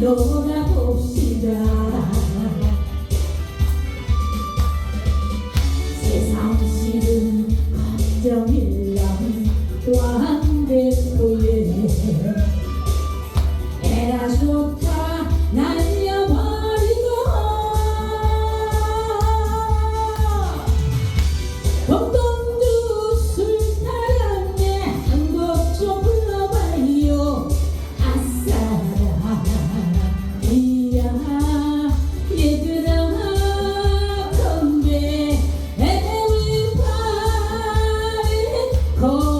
놀아봅시다. 세상 실은 걱정일랑 왕대포에. 에라 좋다 난 Oh.